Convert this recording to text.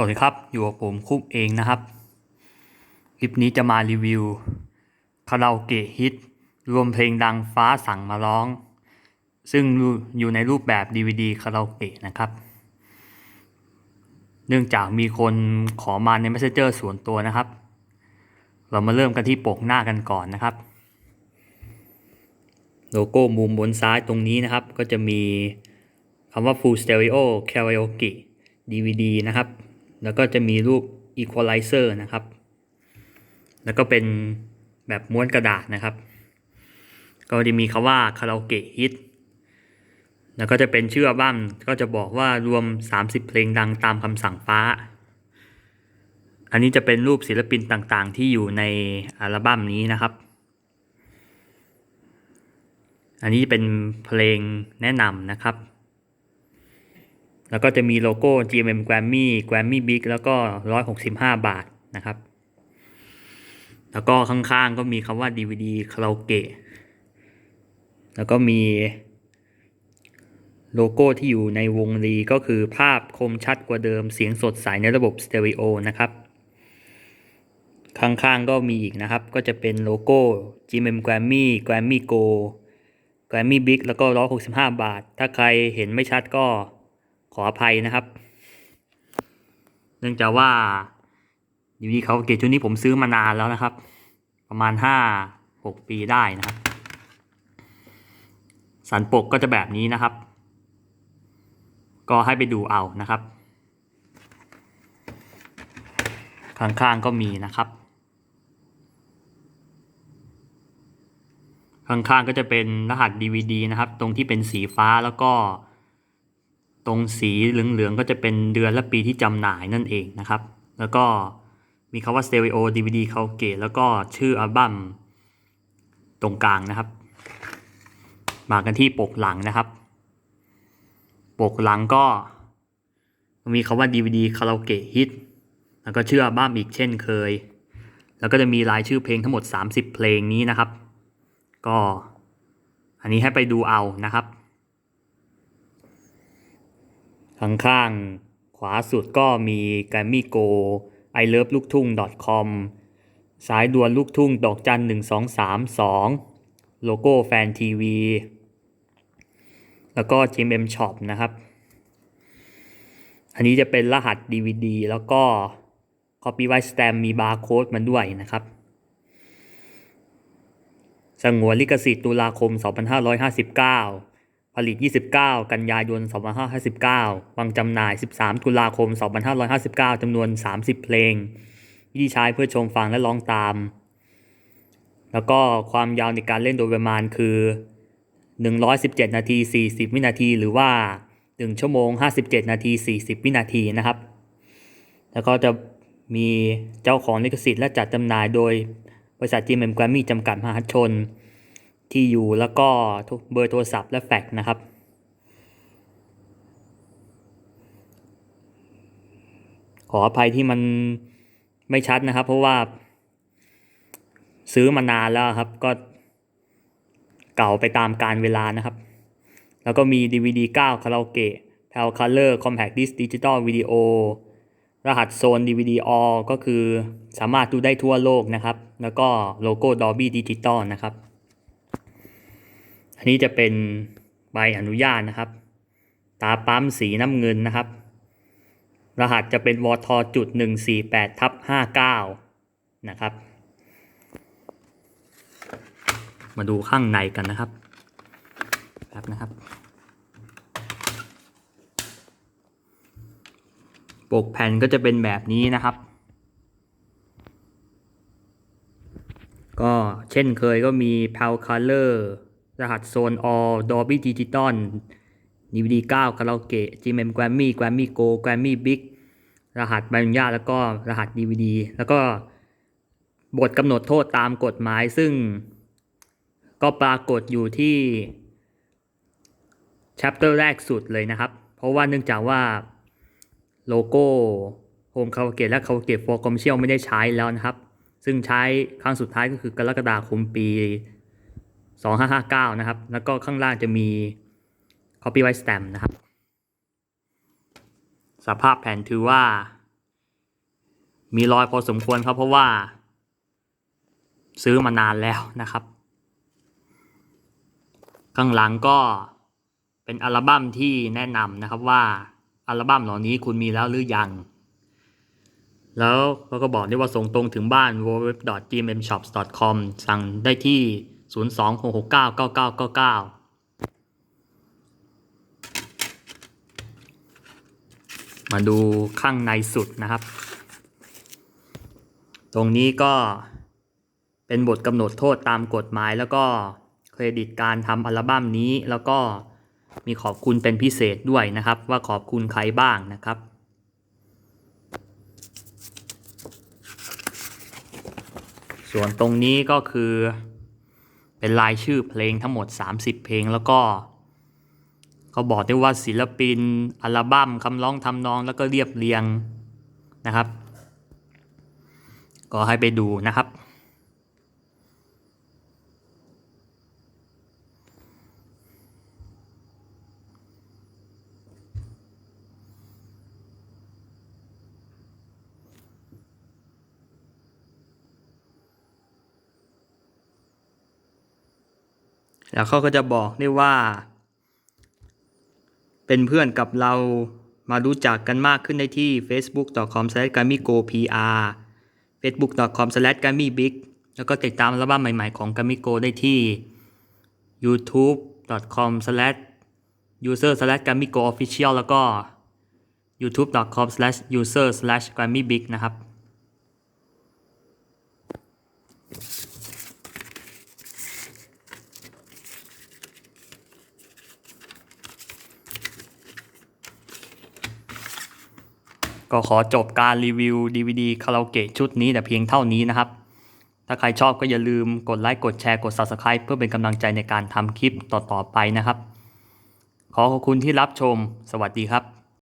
สวัสดีครับ อยู่กับผมคุกเองนะครับ คลิปนี้จะมารีวิวคาราโอเกะฮิต รวมเพลงดังฟ้าสั่งมาร้อง ซึ่งอยู่ในรูปแบบ DVD คาราโอเกะนะครับ เนื่องจากมีคนขอมาใน Messenger ส่วนตัวนะครับ เรามาเริ่มกันที่ปกหน้ากันก่อนนะครับ โลโก้มุมบนซ้ายตรงนี้นะครับ ก็จะมีคำว่า Full Stereo Karaoke DVD นะครับ แล้วก็จะมีรูป Equalizer นะครับ แล้วก็เป็นแบบม้วนกระดาษนะครับ ก็จะมีคำว่าคาราโอเกะฮิตแล้วก็จะเป็นชื่ออัลบั้มก็จะบอกว่ารวม 30 เพลงดังตามคำสั่งฟ้า อันนี้จะเป็นรูปศิลปินต่างๆ ที่อยู่ในอัลบั้มนี้นะครับ อันนี้เป็นเพลงแนะนำนะครับ แล้วก็จะมีโลโก้ GMM Grammy Grammy Big แล้วก็ 165 บาทนะครับ แล้วก็ข้างๆก็มีคำว่า DVD คาราโอเกะ แล้วก็มีโลโก้ที่อยู่ในวงรีก็คือภาพคมชัดกว่าเดิมเสียงสดใสในระบบสเตอริโอนะครับ ข้างๆก็มีอีกนะครับ ก็จะเป็นโลโก้ GMM Grammy Grammy Go Grammy Big แล้วก็ 165 บาท ถ้าใครเห็นไม่ชัดก็ ออภัยนะครับ เนื่องจากว่าอยู่ดีเขาเกตชุดนี้ผมซื้อมานานแล้วนะครับ ประมาณห้าหกปีได้นะครับ สันปกก็จะแบบนี้นะครับ ก็ให้ไปดูเอานะครับ ข้างๆก็มีนะครับ ข้างๆก็จะเป็นรหัส DVD นะครับ ตรงที่เป็นสีฟ้าแล้วก็ ตรงสีเหลืองๆ ก็จะเป็นเดือนและปีที่จำหน่ายนั่นเองนะครับ แล้วก็มีคำว่า Stereo DVD คาเกะแล้วก็ชื่ออัลบั้มตรงกลางนะครับ มากันที่ปกหลังนะครับ ปกหลังก็ มีคำว่า DVD คาราโอเกะฮิตแล้วก็ชื่ออัลบั้มอีกเช่นเคย แล้วก็จะมีรายชื่อเพลงทั้งหมด 30 เพลงนี้นะครับ ก็อันนี้ให้ไปดูเอานะครับ ข้างๆขวาสุดก็มี g r a m m y Go i love ลูกทุ่ง com สายด่วนลูกทุ่งดอกจันหนึ่งสองสามสองโลโก้แฟนทีวี แล้วก็ GMM Shop นะครับ อันนี้จะเป็นรหัส DVD แล้วก็ Copyright Stamp มีบาร์โค้ดมันด้วยนะครับ สงวนลิขสิทธิ์ตุลาคม 2559 ผลิต 29 กันยายน 2559 วางจำหน่าย 13 ตุลาคม 2559 จำนวน 30 เพลง ที่ใช้เพื่อชมฟังและร้องตาม แล้วก็ความยาวในการเล่นโดยประมาณคือ 117 นาที 40 วินาที หรือว่า 1 ชั่วโมง 57 นาที 40 วินาทีนะครับ แล้วก็จะมีเจ้าของลิขสิทธิ์และจัดจำหน่ายโดยบริษัท GMM Grammy จำกัดมหาชน ที่อยู่แล้วก็เบอร์โทรศัพท์และแฟกซ์นะครับ ขออภัยที่มันไม่ชัดนะครับ เพราะว่า ซื้อมานานแล้วครับ ก็เก่าไปตามการเวลานะครับ แล้วก็มี DVD 9 คาราโอเกะ PAL Color Compact Disc Digital Video รหัสโซน DVD All ก็คือสามารถดูได้ทั่วโลกนะครับ แล้วก็โลโก้ Dolby Digital นะครับ อันนี้จะเป็นใบอนุญาตนะครับ ตาปั๊มสีน้ำเงินนะครับ รหัสจะเป็นวทจุดหนึ่งสี่แปดทับห้าเก้านะครับ มาดูข้างในกันนะครับครับนะครับ ปกแผ่นก็จะเป็นแบบนี้นะครับ ก็เช่นเคยก็มี PAL Color รหัสโซน All Dolby Digital DVD 9คาราโอเกะ GMM Grammy Grammy Go Grammy Big รหัสใบอนุญาตแล้วก็รหัส DVD แล้วก็บทกำหนดโทษตามกฎหมายซึ่งก็ปรากฏอยู่ที่ chapter แรกสุดเลยนะครับ เพราะว่าเนื่องจากว่าโลโก้โฮมคาราโอเกะและคาราโอเกะ for commercial ไม่ได้ใช้แล้วนะครับ ซึ่งใช้ครั้งสุดท้ายก็คือกรกฎาคมปี 2559 นะครับ แล้วก็ข้างล่างจะมี copyright stamp นะครับ สภาพแผ่นถือว่า มีรอยพอสมควรครับเพราะว่า ซื้อมานานแล้วนะครับ ข้างหลังก็เป็นอัลบั้มที่แนะนำนะครับว่าอัลบั้มเหล่านี้คุณมีแล้วหรือยัง แล้วเขาก็บอกได้ว่าส่งตรงถึงบ้าน www.gmshops.com สั่งได้ที่ 026699999มาดูข้างในสุดนะครับ ตรงนี้ก็เป็นบทกำหนดโทษตามกฎหมายแล้วก็เครดิตการทำอัลบั้มนี้แล้วก็มีขอบคุณเป็นพิเศษด้วยนะครับ ว่าขอบคุณใครบ้างนะครับ ส่วนตรงนี้ก็คือ เป็นรายชื่อเพลงทั้งหมด 30 เพลงแล้วก็เขาบอกได้ว่าศิลปินอัลบั้มคำร้องทำนองแล้วก็เรียบเรียงนะครับ ก็ให้ไปดูนะครับ แล้วเขาก็จะบอกได้ว่า เป็นเพื่อนกับเรามารู้จักกันมากขึ้นได้ที่ facebook.com/gamigopr facebook.com/gamibig แล้วก็ติดตามอัลบั้มใหม่ ๆ ของ Gamigo ได้ที่ youtube.com/user/gamigoofficial แล้วก็ youtube.com/user/gamibig นะครับ ก็ขอจบการรีวิว DVD คาราโอเกะชุดนี้แต่เพียงเท่านี้นะครับ ถ้าใครชอบก็อย่าลืมกดไลค์กดแชร์กด Subscribe เพื่อเป็นกำลังใจในการทำคลิปต่อๆไปนะครับ ขอขอบคุณที่รับชม สวัสดีครับ